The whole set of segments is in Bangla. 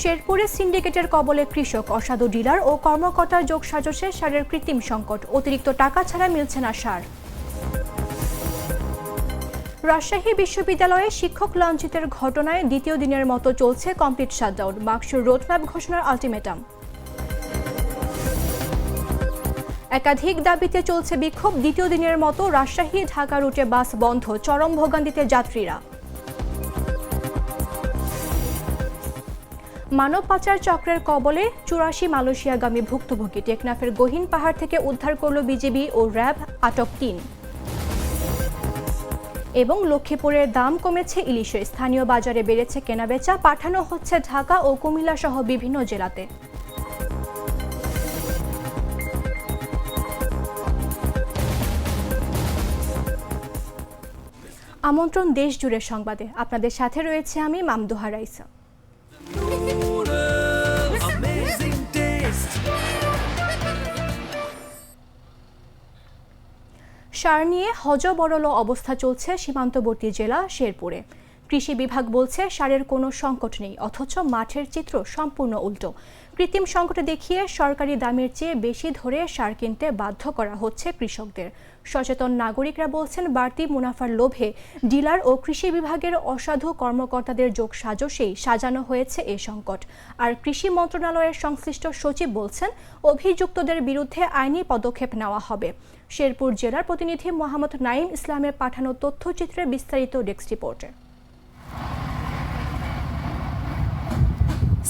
শেরপুরে সিন্ডিকেটের কবলে কৃষক, অসাধু ডিলার ও কর্মকর্তার যোগ সাজসে সারের কৃত্রিম সংকট। অতিরিক্ত টাকা ছাড়া মিলছে না সার। রাজশাহী বিশ্ববিদ্যালয়ে শিক্ষক লাঞ্ছিতের ঘটনায় দ্বিতীয় দিনের মতো চলছে কমপ্লিট শাটডাউন মার্কসুর রোডম্যাপ ঘোষণার আলটিমেটাম। একাধিক দাবিতে চলছে বিক্ষোভ, দ্বিতীয় দিনের মতো রাজশাহী ঢাকা রুটে বাস বন্ধ, চরম ভোগান্তিতে যাত্রীরা। মানব পাচার চক্রের কবলে চুরাশি মালয়েশিয়াগামী ভুক্তভোগী টেকনাফের গহীন পাহাড় থেকে উদ্ধার করল বিজিবি ও র্যাব আটক তিন। এবং লক্ষ্মীপুরের দাম কমেছে ইলিশের স্থানীয় বাজারে বেড়েছে কেনাবেচা, পাঠানো হচ্ছে ঢাকা ও কুমিল্লা সহ বিভিন্ন জেলাতে। আমন্ত্রণ দেশ জুড়ে সংবাদে। আপনাদের সাথে রয়েছে আমি মামদোহা রাইসা. সার নিয়ে হজবরল অবস্থা চলছে সীমান্তবর্তী জেলা শেরপুরে। কৃষি বিভাগ বলছে সারের কোনো সংকট নেই, অথচ মাঠের চিত্র সম্পূর্ণ উল্টো। কৃত্রিম সংকটে দেখিয়ে সরকারি দামের চেয়ে বেশি ধরে সার কিনতে বাধ্য করা হচ্ছে কৃষকদের। সচেতন নাগরিকরা বলছেন, বাড়তি মুনাফার লোভে ডিলার ও কৃষি বিভাগের অসাধু কর্মকর্তাদের যোগ সাজসেই সাজানো হয়েছে এ সংকট। আর কৃষি মন্ত্রণালয়ের সংশ্লিষ্ট সচিব বলছেন, অভিযুক্তদের বিরুদ্ধে আইনি পদক্ষেপ নেওয়া হবে। শেরপুর জেলার প্রতিনিধি মোহাম্মদ নাইম ইসলামের পাঠানো তথ্যচিত্রে বিস্তারিত ডেস্ক রিপোর্টে।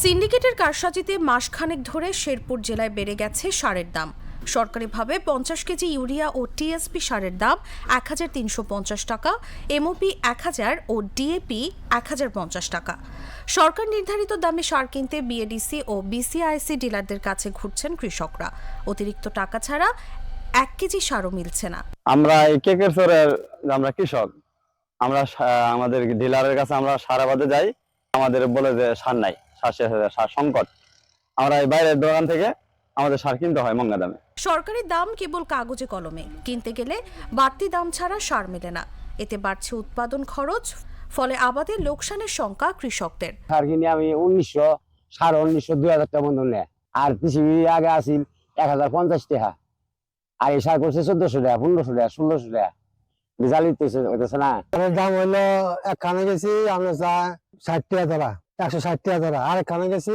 সিন্ডিকেটের কারসাজিতে মাসখানেক ধরে শেরপুর জেলায় বেড়ে গেছে সারের দাম। সরকারিভাবে পঞ্চাশ কেজি ইউরিয়া ও টিএসপি সারের দাম এক হাজার তিনশো পঞ্চাশ টাকা, এমওপি এক হাজার ও ডিএপি এক হাজার পঞ্চাশ টাকা। সরকার নির্ধারিত দামে সার কিনতে বিএডিসি ও বিসিআইসি ডিলারদের কাছে ঘুরছেন কৃষকরা। অতিরিক্ত টাকা ছাড়া এক কেজি সারও মিলছে না। আমরা এই আমরা কৃষক। আমরা আমাদের ডিলারের কাছে আমরা সারাবাদে যাই। আমাদের বলে যে সার নাই। সার শেষ হয়ে যায়, সার সংকট। আমরা এই বাইরের দোকান থেকে আমাদের সার কিনতে হয় মঙ্গা দামে। সরকারি দাম কেবল কাগজে কলমে। কিনতে গেলে বাড়তি দাম ছাড়া সার মেলে না। এতে বাড়ছে উৎপাদন খরচ ফলে আবাদে লোকসানের শঙ্কা কৃষকদের। সার কিনে আমি উনিশশো সাড়ে উনিশশো দুই হাজার টাকা মতো নেয়। আর পৃথিবী আগে আসিল এক হাজার পঞ্চাশ টাকা। আর এই সার করছে চোদ্দশো টাকা পনেরোশো টাকা ষোলোশো টাকা। রেজাল্ট হইতেছে না। দাম হইল একখানে গেছি আমরা যা ষাট টাকা ধরা একশো ষাট টাকা ধরা। আর একখানে গেছি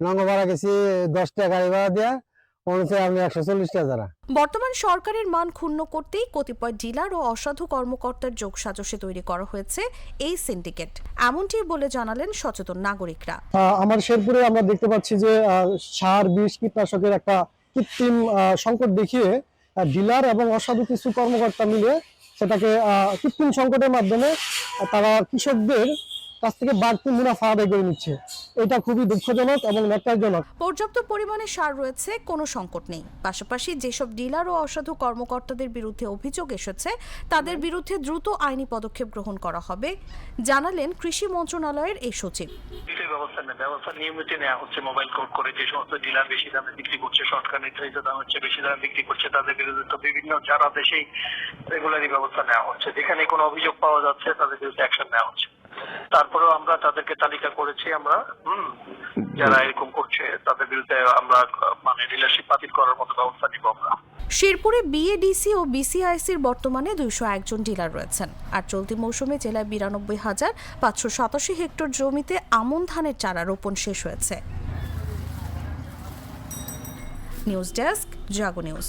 নঙ্গপাড়া গেছি দশ টাকা গাড়ি ভাড়া দেওয়া বর্তমান সরকারের মান ক্ষুণ্ণ করতেই কতিপয় ডিলার ও অসাধু কর্মকর্তার যোগ সাজসে তৈরি করা হয়েছে এই সিন্ডিকেট। এমনটি বলে জানালেন সচেতন নাগরিকরা। আমার শেরপুরে আমরা দেখতে পাচ্ছি যে সার বিষ কীটনাশকের একটা কৃত্রিম সংকট দেখিয়ে ডিলার এবং অসাধু কিছু কর্মকর্তা মিলে সেটাকে কৃত্রিম সংকটের মাধ্যমে তারা কৃষকদের কাছ থেকে বাড়তি মুনাফা আদায় করে নিচ্ছে। এটা খুবই দুঃখজনক এবং ন্যাক্কারজনক। পর্যাপ্ত পরিমাণে সার রয়েছে কোনো সংকট নেই। পাশাপাশি যেসব ডিলার ও অসাধু কর্মকর্তাদের বিরুদ্ধে অভিযোগ এসেছে তাদের বিরুদ্ধে দ্রুত আইনি পদক্ষেপ গ্রহণ করা হবে জানালেন কৃষি মন্ত্রণালয়ের এই সচিব। ব্যবস্থা নেয় ব্যবস্থা নিয়মিত নেওয়া হচ্ছে মোবাইল কোড করে যে সমস্ত ডিলার বেশি দামে বিক্রি করছে সরকার নির্ধারিত দাম হচ্ছে বেশি দামে বিক্রি করছে তাদের বিরুদ্ধে তো বিভিন্ন সারা দেশেই রেগুলারই ব্যবস্থা নেওয়া হচ্ছে। যেখানে কোনো অভিযোগ পাওয়া যাচ্ছে তাদের বিরুদ্ধে অ্যাকশন নেওয়া হচ্ছে। তারপরেও আমরা তাদেরকে তালিকা করেছি আমরা যারা এরকম করছে, তাদের বিরুদ্ধে আমরা মানে ডিলারশিপ বাতিল করার মতো ব্যবস্থা নিব আমরা। শেরপুরে বিএডিসি ও বিসিআইসির বর্তমানে দুইশো একজন ডিলার রয়েছেন। আর চলতি মৌসুমে জেলায় বিরানব্বই হাজার পাঁচশো সাতাশি হেক্টর জমিতে আমন ধানের চারা রোপণ শেষ হয়েছে। News desk, Jago news.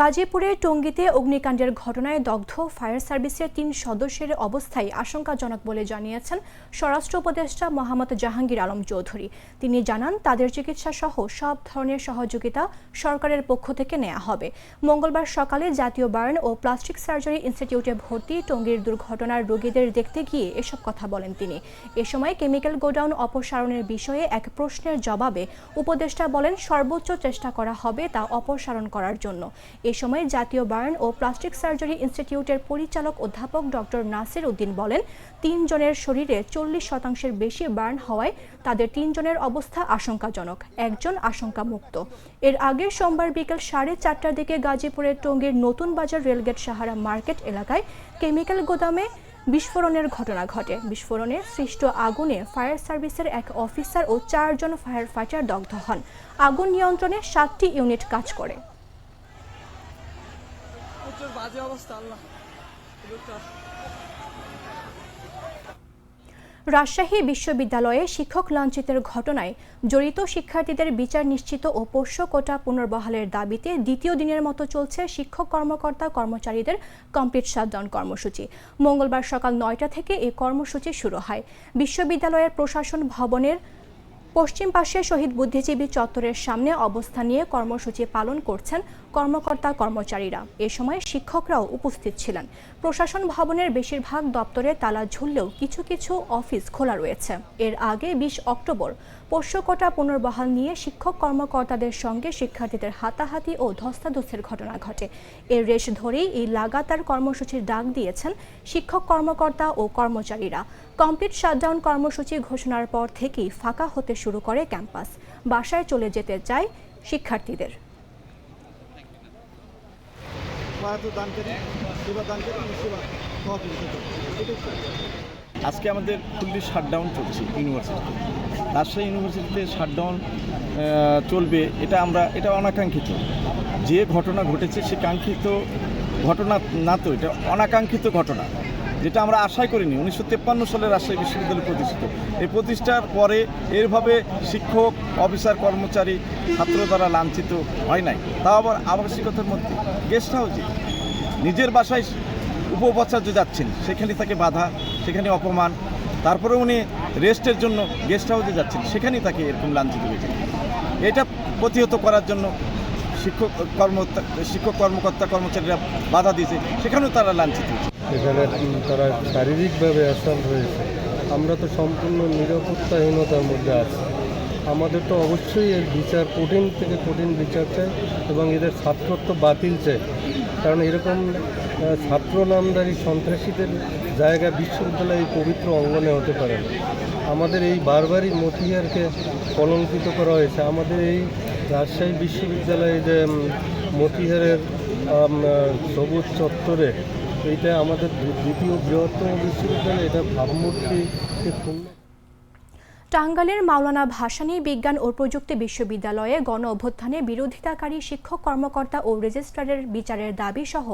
গাজীপুরের টঙ্গীতে অগ্নিকাণ্ডের ঘটনায় দগ্ধ ফায়ার সার্ভিসের তিন সদস্যের অবস্থায় আশঙ্কাজনক বলে জানিয়েছেন স্বরাষ্ট্র উপদেষ্টা মোহাম্মদ জাহাঙ্গীর আলম চৌধুরী। তিনি জানান, তাদের চিকিৎসা সহ সব ধরনের সহযোগিতা সরকারের পক্ষ থেকে নেওয়া হবে। মঙ্গলবার সকালে জাতীয় বার্ন ও প্লাস্টিক সার্জারি ইনস্টিটিউটে ভর্তি টঙ্গীর দুর্ঘটনার রোগীদের দেখতে গিয়ে এসব কথা বলেন তিনি। এ সময় কেমিক্যাল গোডাউন অপসারণের বিষয়ে এক প্রশ্নের জবাবে উপদেষ্টা বলেন, সর্বোচ্চ চেষ্টা করা হবে তা অপসারণ করার জন্য। এ সময় জাতীয় বার্ন ও প্লাস্টিক সার্জারি ইনস্টিটিউটের পরিচালক অধ্যাপক ডক্টর নাসির উদ্দিন বলেন, তিনজনের শরীরে চল্লিশ শতাংশের বেশি বার্ন হওয়ায় তাদের তিনজনের অবস্থা আশঙ্কাজনক, একজন আশঙ্কামুক্ত। এর আগে সোমবার বিকেল সাড়ে চারটার দিকে গাজীপুরের টঙ্গীর Notun Bazar rail gate Sahara market এলাকায় কেমিক্যাল গোদামে বিস্ফোরণের ঘটনা ঘটে। বিস্ফোরণে সৃষ্ট আগুনে ফায়ার সার্ভিসের এক অফিসার ও চারজন ফায়ার ফাইটার দগ্ধ হন। আগুন নিয়ন্ত্রণে সাতটি ইউনিট কাজ করে। রাজশাহী বিশ্ববিদ্যালয়ে শিক্ষক লাঞ্ছিতের ঘটনায় জড়িত শিক্ষার্থীদের বিচার নিশ্চিত ও পোষ্য কোটা পুনর্বহালের দাবিতে দ্বিতীয় দিনের মতো চলছে শিক্ষক কর্মকর্তা কর্মচারীদের কমপ্লিট শাটডাউন কর্মসূচি। মঙ্গলবার সকাল নয়টা থেকে এই কর্মসূচি শুরু হয়। বিশ্ববিদ্যালয়ের প্রশাসন ভবনের পশ্চিম পাশে শহীদ বুদ্ধিজীবী চত্বরের সামনে অবস্থান নিয়ে কর্মসূচি পালন করছেন কর্মকর্তা কর্মচারীরা। এ সময় শিক্ষকরাও উপস্থিত ছিলেন। প্রশাসন ভবনের বেশিরভাগ দপ্তরে তালা ঝুললেও কিছু কিছু অফিস খোলা রয়েছে। এর আগে বিশ অক্টোবর পোষ্যকোটা পুনর্বহাল নিয়ে শিক্ষক কর্মকর্তাদের সঙ্গে শিক্ষার্থীদের হাতাহাতি ও ধস্তাধস্তির ঘটনা ঘটে। এর রেশ ধরেই এই লাগাতার কর্মসূচির ডাক দিয়েছেন শিক্ষক কর্মকর্তা ও কর্মচারীরা। কমপ্লিট শাটডাউন কর্মসূচি ঘোষণার পর থেকেই ফাঁকা হতে শুরু করে ক্যাম্পাস। বাসায় চলে যেতে চায় শিক্ষার্থীদের। আজকে আমাদের ফুললি শাটডাউন চলছে ইউনিভার্সিটিতে। রাজশাহী ইউনিভার্সিটিতে শাটডাউন চলবে, এটা আমরা, এটা অনাকাঙ্ক্ষিত। যে ঘটনা ঘটেছে, সে কাঙ্ক্ষিত ঘটনা না তো, এটা অনাকাঙ্ক্ষিত ঘটনা। যেটা আমরা আশাই করিনি, উনিশশো তেপ্পান্ন সালে রাজশাহী বিশ্ববিদ্যালয় প্রতিষ্ঠিত। এই প্রতিষ্ঠার পরে এরভাবে শিক্ষক, অফিসার, কর্মচারী, ছাত্র দ্বারা লাঞ্ছিত হয় নাই। তাও আবার আবাসিকতার মধ্যে। গেস্ট হাউসে নিজের বাসায় উপপাচার্য যাচ্ছেন, সেখানে তাকে বাধা, সেখানে অপমান তারপরে উনি রেস্টের জন্য গেস্ট হাউসে যাচ্ছেন সেখানেই তাকে এরকম লাঞ্ছিত হয়েছে এটা প্রতিহত করার জন্য শিক্ষক কর্ম শিক্ষক কর্মকর্তা, কর্মচারীরা বাধা দিয়েছে। সেখানেও তারা লাঞ্ছিত হয়েছে। এখানে তারা শারীরিকভাবে অ্যাসাল্ট হয়েছে। আমরা তো সম্পূর্ণ নিরাপত্তাহীনতার মধ্যে আছি। আমাদের তো অবশ্যই এর বিচার কঠিন থেকে কঠিন বিচার চাই এবং এদের ছাত্রত্ব বাতিল চাই। কারণ এরকম ছাত্র নামদারি সন্ত্রাসীদের জায়গা বিশ্ববিদ্যালয় পবিত্র অঙ্গনে হতে পারে। আমাদের এই বারবারই মতিহারকে কলঙ্কিত করা হয়েছে আমাদের এই রাজশাহী বিশ্ববিদ্যালয়ে যে মতিহারের সবুজ চত্বরে এইটা আমাদের দ্বিতীয় বৃহত্তম বিশ্ববিদ্যালয়, এটা ভাবমূর্তিকে ক্ষুণ্ণ টাঙ্গাইলের মাওলানা ভাসানী বিজ্ঞান ও প্রযুক্তি বিশ্ববিদ্যালয়ে গণ অভ্যুত্থানে বিরোধিতাকারী শিক্ষক, কর্মকর্তা ও রেজিস্ট্রারের বিচারের দাবি সহ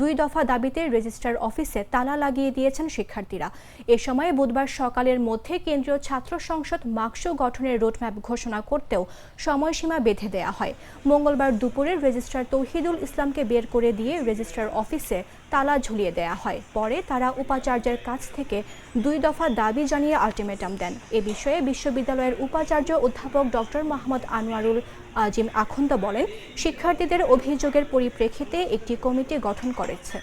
দুই দফা দাবিতে রেজিস্ট্রার অফিসে তালা লাগিয়ে দিয়েছেন শিক্ষার্থীরা। এ সময় বুধবার সকালের মধ্যে কেন্দ্রীয় ছাত্র সংসদ মাকসু গঠনের রোডম্যাপ ঘোষণা করতেও সময়সীমা বেঁধে দেয়া হয়। মঙ্গলবার দুপুরে রেজিস্ট্রার তৌহিদুল ইসলামকে বের করে দিয়ে রেজিস্ট্রার অফিসে তালা ঝুলিয়ে দেয়া হয়। পরে তারা উপাচার্যের কাছ থেকে দুই দফা দাবি জানিয়ে আলটিমেটাম দেন। এ বিষয়ে বিশ্ববিদ্যালয়ের উপাচার্য অধ্যাপক ডক্টর মোহাম্মদ আনোয়ারুল আজিম আখন্দ বলেন, শিক্ষার্থীদের অভিযোগের পরিপ্রেক্ষিতে একটি কমিটি গঠন করেছে।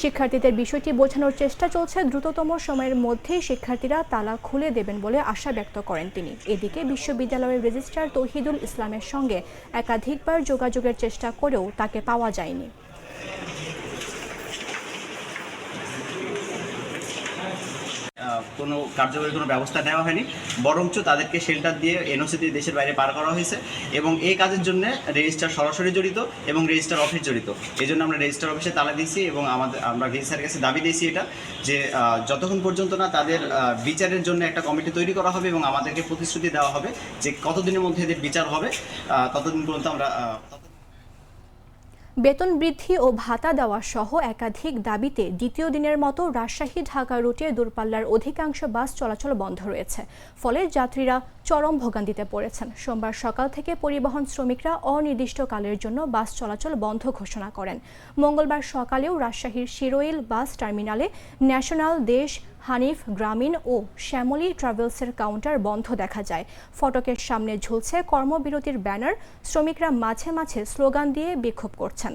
শিক্ষার্থীদের বিষয়টি বোঝানোর চেষ্টা চলছে। দ্রুততম সময়ের মধ্যেই শিক্ষার্থীরা তালা খুলে দেবেন বলে আশা ব্যক্ত করেন তিনি। এদিকে বিশ্ববিদ্যালয়ের রেজিস্ট্রার তৌহিদুল ইসলামের সঙ্গে একাধিকবার যোগাযোগের চেষ্টা করেও তাকে পাওয়া যায়নি। কোনো কার্যকরী কোনো ব্যবস্থা নেওয়া হয়নি। বরঞ্চ তাদেরকে শেল্টার দিয়ে এনওসি দিয়ে দেশের বাইরে পার করা হয়েছে এবং এই কাজের জন্য রেজিস্টার সরাসরি জড়িত এবং রেজিস্টার অফিস জড়িত। এই জন্য আমরা রেজিস্টার অফিসে তালা দিয়েছি এবং আমাদের, আমরা স্যারের কাছে দাবি দিয়েছি এটা যে যতক্ষণ পর্যন্ত না তাদের বিচারের জন্য একটা কমিটি তৈরি করা হবে এবং আমাদেরকে প্রতিশ্রুতি দেওয়া হবে যে কতদিনের মধ্যে এদের বিচার হবে ততদিন পর্যন্ত আমরা বেতন বৃদ্ধি ও ভাতা দেওয়া সহ একাধিক দাবিতে দ্বিতীয় দিনের মতো রাজশাহী, ঢাকা রুটে দূরপাল্লার অধিকাংশ বাস চলাচল বন্ধ রয়েছে। ফলে যাত্রীরা চরম ভোগান্তিতে পড়েছেন। সোমবার সকাল থেকে পরিবহন শ্রমিকরা অনির্দিষ্টকালের জন্য বাস চলাচল বন্ধ ঘোষণা করেন। মঙ্গলবার সকালেও রাজশাহীর শিরোইল বাস টার্মিনালে ন্যাশনাল দেশ, হানিফ, গ্রামীণ ও শ্যামলী ট্রাভেলসের কাউন্টার বন্ধ দেখা যায়। ফটকের সামনে ঝুলছে কর্মবিরতির ব্যানার। শ্রমিকরা মাঝে মাঝে স্লোগান দিয়ে বিক্ষোভ করছেন।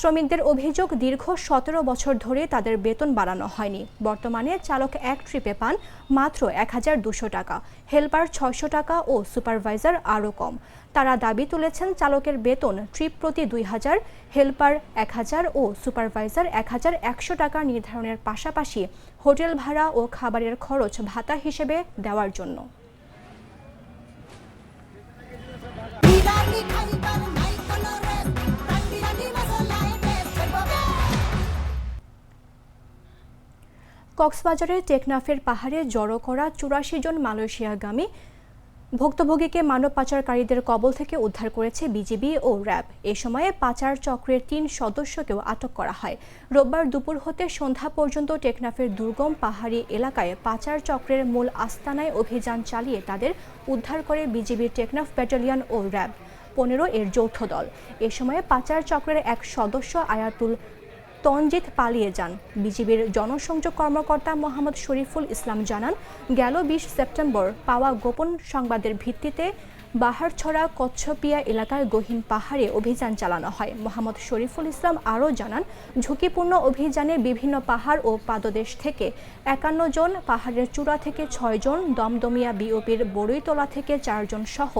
শ্রমিকদের অভিযোগ দীর্ঘ সতেরো বছর ধরে তাদের বেতন বাড়ানো হয়নি। বর্তমানে চালক এক ট্রিপে পান মাত্র এক হাজার দুশো টাকা। হেল্পার ছয়শো টাকা ও সুপারভাইজার আরও কম। তারা দাবি তুলেছেন চালকের বেতন ট্রিপ প্রতি দুই হাজার, হেল্পার এক হাজার ও সুপারভাইজার এক হাজার একশো টাকা নির্ধারণের পাশাপাশি হোটেল ভাড়া ও খাবারের খরচ ভাতা হিসেবে দেওয়ার জন্য। কক্সবাজারের টেকনাফের পাহাড়ে জড়ো করা চুরাশি জন মালয়েশিয়াগামী ভুক্তভোগীকে মানব পাচারকারীদের কবল থেকে উদ্ধার করেছে বিজিবি ও র্যাব। এ সময়ে পাচার চক্রের তিন সদস্যকেও আটক করা হয়। রোববার দুপুর হতে সন্ধ্যা পর্যন্ত টেকনাফের দুর্গম পাহাড়ি এলাকায় পাচার চক্রের মূল আস্তানায় অভিযান চালিয়ে তাদের উদ্ধার করে বিজিবির টেকনাফ ব্যাটালিয়ন ও র্যাব। পনেরো এর যৌথ দল। এ সময়ে পাচার চক্রের এক সদস্য আয়াতুল তনজিৎ পালিয়ে যান। বিজিবির জনসংযোগ কর্মকর্তা মোহাম্মদ শরীফুল ইসলাম জানান, গেল বিশ সেপ্টেম্বর পাওয়া গোপন সংবাদের ভিত্তিতে বাহারছড়া কচ্ছপিয়া এলাকার গহীন পাহাড়ে অভিযান চালানো হয়। মোহাম্মদ শরীফুল ইসলাম আরও জানান, ঝুঁকিপূর্ণ অভিযানে বিভিন্ন পাহাড় ও পাদদেশ থেকে একান্ন জন, পাহাড়ের চূড়া থেকে ছয় জন, দমদমিয়া বিওপির বড়ইতলা থেকে চারজন সহ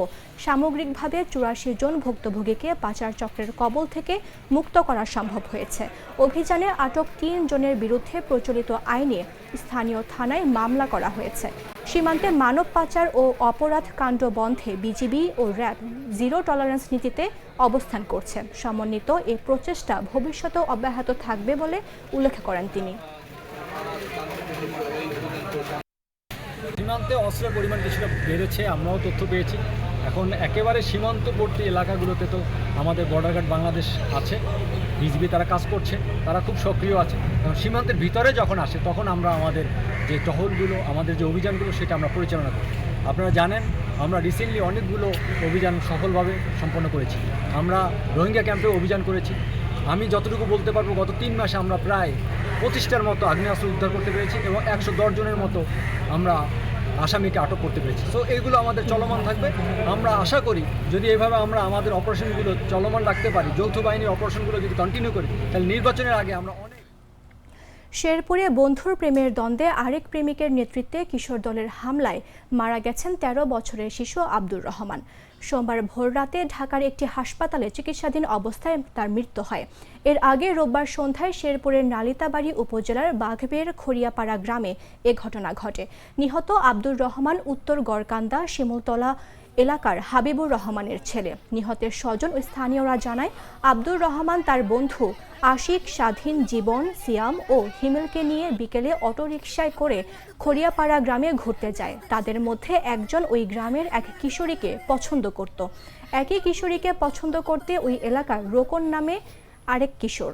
সামগ্রিকভাবে চুরাশি জন ভুক্তভোগীকে পাচার চক্রের কবল থেকে মুক্ত করা সম্ভব হয়েছে। অভিযানে আটক তিন জনের বিরুদ্ধে প্রচলিত আইনে স্থানীয় থানায় মামলা করা হয়েছে। সীমান্তে মানব পাচার ও অপরাধ কাণ্ড বন্ধে বিজিবি ও র্যাব জিরো টলারেন্স নীতিতে অবস্থান করছে সমন্বিত এ প্রচেষ্টা ভবিষ্যতেও অব্যাহত থাকবে বলে উল্লেখ করেন তিনি। সীমান্তে অস্ত্রের পরিমাণ কিছুটা বেড়েছে, আমরাও তথ্য পেয়েছি। এখন একেবারে সীমান্তবর্তী এলাকাগুলোতে তো আমাদের বর্ডার গার্ড বাংলাদেশ আছে। বিজিবি তারা কাজ করছে, তারা খুব সক্রিয় আছে। সীমান্তের ভিতরে যখন আসে, তখন আমরা আমাদের যে টহলগুলো, আমাদের যে অভিযানগুলো, সেটা আমরা পরিচালনা করি। আপনারা জানেন, আমরা রিসেন্টলি অনেকগুলো অভিযান সফলভাবে সম্পন্ন করেছি। আমরা রোহিঙ্গা ক্যাম্পে অভিযান করেছি। আমি যতটুকু বলতে পারব, গত তিন মাসে আমরা প্রায় পঁচিশটার মতো আগ্নেয়াস্ত্র উদ্ধার করতে পেরেছি এবং একশো দশ জনের মতো আমরা আসামিকে আটক করতে পেরেছি। সো এইগুলো আমাদের চলমান থাকবে। আমরা আশা করি যদি এভাবে আমরা আমাদের অপারেশনগুলো চলমান রাখতে পারি, যৌথ বাহিনীর অপারেশনগুলো যদি কন্টিনিউ করি, তাহলে নির্বাচনের আগে আমরা অনেক শেরপুরে বন্ধুর প্রেমের দ্বন্দ্বে আরেক প্রেমিকের নেতৃত্বে কিশোর দলের হামলায় মারা গেছেন ১৩ বছরের শিশু আব্দুর রহমান। সোমবার ভোররাতে ঢাকার একটি হাসপাতালে চিকিৎসাধীন অবস্থায় তার মৃত্যু হয়। এর আগে রোববার সন্ধ্যায় শেরপুরের নালিতাবাড়ি উপজেলার বাঘবের খড়িয়াপাড়া গ্রামে এ ঘটনা ঘটে। নিহত আব্দুর রহমান, উত্তর গড়কান্দা, শিমুলতলা এলাকার হাবিবুর রহমানের ছেলে। নিহতের স্বজন ও স্থানীয়রা জানায়, আব্দুর রহমান তার বন্ধু আশিক স্বাধীন জীবন, সিয়াম ও হিমেলকে নিয়ে বিকেলে অটোরিকশায় করে খড়িয়াপাড়া গ্রামে ঘুরতে যায়। তাদের মধ্যে একজন ওই গ্রামের এক কিশোরীকে পছন্দ করত। একই কিশোরীকে পছন্দ করতে ওই এলাকার রোকন নামে আরেক কিশোর।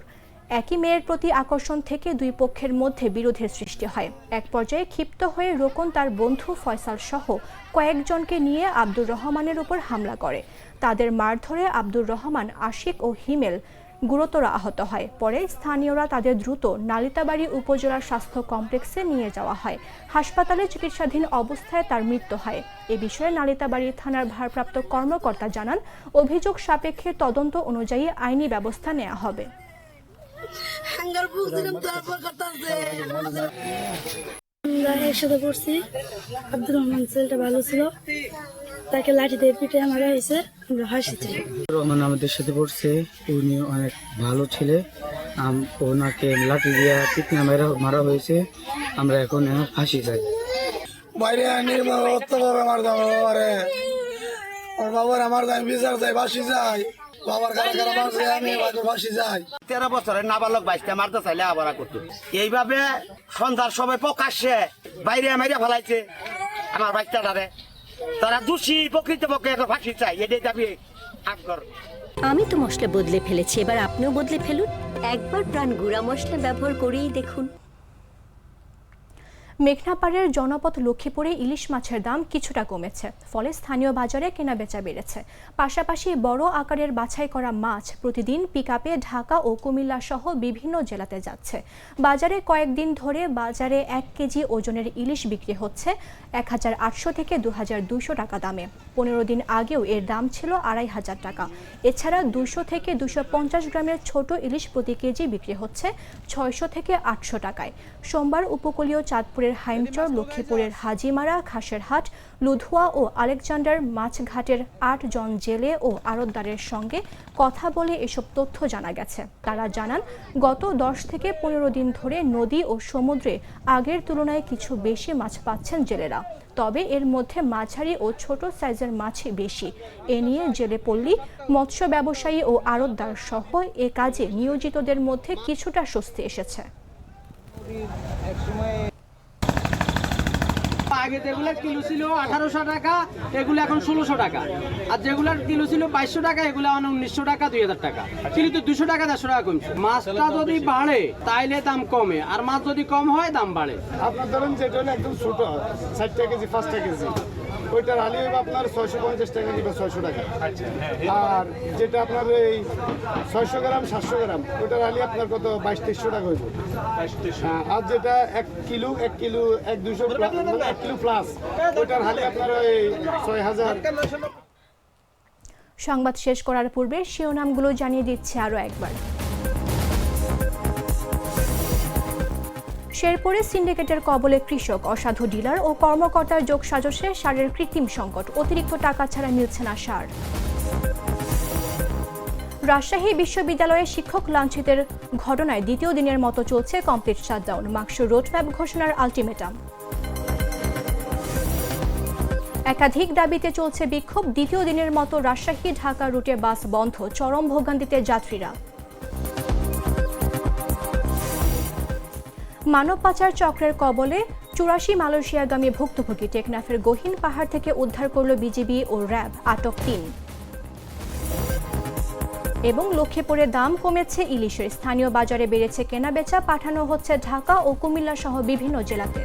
একই মেয়ের প্রতি আকর্ষণ থেকে দুই পক্ষের মধ্যে বিরোধের সৃষ্টি হয়। এক পর্যায়ে ক্ষিপ্ত হয়ে রোকন তার বন্ধু ফয়সাল সহ কয়েকজনকে নিয়ে আব্দুর রহমানের উপর হামলা করে। তাদের মারধরে আব্দুর রহমান, আশিক ও হিমেল গুরুতর আহত হয়। পরে স্থানীয়রা তাদের দ্রুত নালিতাবাড়ি উপজেলা স্বাস্থ্য কমপ্লেক্সে নিয়ে যাওয়া হয়। হাসপাতালে চিকিৎসাধীন অবস্থায় তার মৃত্যু হয়। এ বিষয়ে নালিতাবাড়ি থানার ভারপ্রাপ্ত কর্মকর্তা জানান, অভিযোগ সাপেক্ষে তদন্ত অনুযায়ী আইনি ব্যবস্থা নেওয়া হবে। আমরা একসাথে পড়ছি। আব্দুর রহমান ছেলেটা ভালো ছিল। তাকে লাঠি দিয়ে পিঠে মারা হয়েছে। আমরা হাসিছি রহমান আমাদের সাথে পড়ছে। উনি অনেক ভালো ছেলে। ওনাকে লাঠি দিয়া পিটনা মারা মারা হয়েছে। আমরা এখন ফাঁসি যাই বাইরে নির্মল আমার দাম বাবারে। আমার বাবার আমার দাম বিচার চাই বাসি যাই বাবার কাছে কারা মারছে আমি যাই। তেরো বছরের নাবালক বাইশটা মারতে চাইলে আবার করতো। এইভাবে সন্ধ্যার সময় প্রকাশ্যে বাইরে মাইরে ফেলাইছে আমার বাচ্চাটারে। তারা দোষী প্রকৃত পক্ষে এখন ফাঁসি চাই এটাই দাবি আগ্রহ আমি তো মশলা বদলে ফেলেছি এবার আপনিও বদলে ফেলুন। একবার প্রাণ গুঁড়া মশলা ব্যবহার করেই দেখুন। মেঘনাপাড়ের জনপথ লক্ষ্মীপুরে ইলিশ মাছের দাম কিছুটা কমেছে, ফলে স্থানীয় বাজারে কেনাবেচা বেড়েছে। পাশাপাশি বড় আকারের বাছাই করা মাছ প্রতিদিন পিকআপে ঢাকা ও কুমিল্লা সহ বিভিন্ন জেলাতে যাচ্ছে। বাজারে কয়েকদিন ধরে বাজারে এক কেজি ওজনের ইলিশ বিক্রি হচ্ছে এক হাজার আটশো থেকে দু হাজার দুশো টাকা দামে। পনেরো দিন আগেও এর দাম ছিল আড়াই হাজার টাকা। এছাড়া দুশো থেকে দুশো পঞ্চাশ গ্রামের ছোট ইলিশ প্রতি কেজি বিক্রি হচ্ছে ছয়শো থেকে আটশো টাকায়। সোমবার উপকূলীয় চাঁদপুরের হাইমচর লক্ষ্মীপুরের হাজিমারা খাসেরহাট লুধুয়া ও আলেকজান্ডার মাছঘাটের আট জন জেলে ও আড়তদারের সঙ্গে কথা বলে এসব তথ্য জানা গেছে। তারা জানান গত দশ থেকে পনেরো দিন ধরে নদী ও সমুদ্রে আগের তুলনায় কিছু বেশি মাছ পাচ্ছেন জেলেরা। তবে এর মধ্যে মাঝারি ও ছোট সাইজের মাছই বেশি। এ নিয়ে জেলে পল্লী মৎস্য ব্যবসায়ী ও আড়তদার সহ এ কাজে নিয়োজিতদের মধ্যে কিছুটা স্বস্তি এসেছে। আগে যেগুলো কিলো ছিল আঠারোশো টাকা এগুলো এখন ষোলোশো টাকা। আর যেগুলোর কিলো ছিল বাইশশো টাকা এগুলো এখন উনিশশো টাকা দুই হাজার টাকা। কিন্তু দুশো টাকা দেড়শো টাকা কমছে। মাছটা যদি বাড়ে তাইলে দাম কমে। আর মাছ যদি কম হয় দাম বাড়ে। আপনার ধরেন যেটা একদম ছোট ষাট টাকা কেজি পাঁচটা কেজি। ওইটার হালি হবে আপনার ছয়শো পঞ্চাশ টাকা কিংবা ছয়শো টাকা। আর যেটা আপনার এই ছয়শো গ্রাম সাতশো গ্রাম ওইটার হালি আপনার কত? বাইশ তেইশশো টাকা হইব। হ্যাঁ, আর যেটা এক কিলো এক কিলো এক দুশো মানে এক কিলো প্লাস ওইটার হালি আপনার ওই ছয় হাজার। সংবাদ শেষ করার পূর্বে শিরোনামগুলো জানিয়ে দিচ্ছে আরও একবার। শেরপুরে সিন্ডিকেটের কবলে কৃষক, অসাধু ডিলার ও কর্মকর্তার যোগ সাজসে সারের কৃত্রিম সংকট। অতিরিক্ত টাকা ছাড়া মিলছে না সার। রাজশাহী বিশ্ববিদ্যালয়ে শিক্ষক লাঞ্ছিতের ঘটনায় দ্বিতীয় দিনের মতো চলছে কমপ্লিট শাটডাউন। মাকসুর রোডম্যাপ ঘোষণার আলটিমেটাম। একাধিক দাবিতে চলছে বিক্ষোভ। দ্বিতীয় দিনের মতো রাজশাহী, ঢাকা রুটে বাস বন্ধ। চরম ভোগান্তিতে যাত্রীরা। মানব পাচার চক্রের কবলে চুরাশি মালয়েশিয়াগামী ভুক্তভোগী টেকনাফের গহীন পাহাড় থেকে উদ্ধার করল বিজিবি ও র্যাব, আটক তিন। এবং লক্ষ্মীপুরে দাম কমেছে ইলিশের। স্থানীয় বাজারে বেড়েছে কেনাবেচা, পাঠানো হচ্ছে ঢাকা ও কুমিল্লা সহ বিভিন্ন জেলাতে।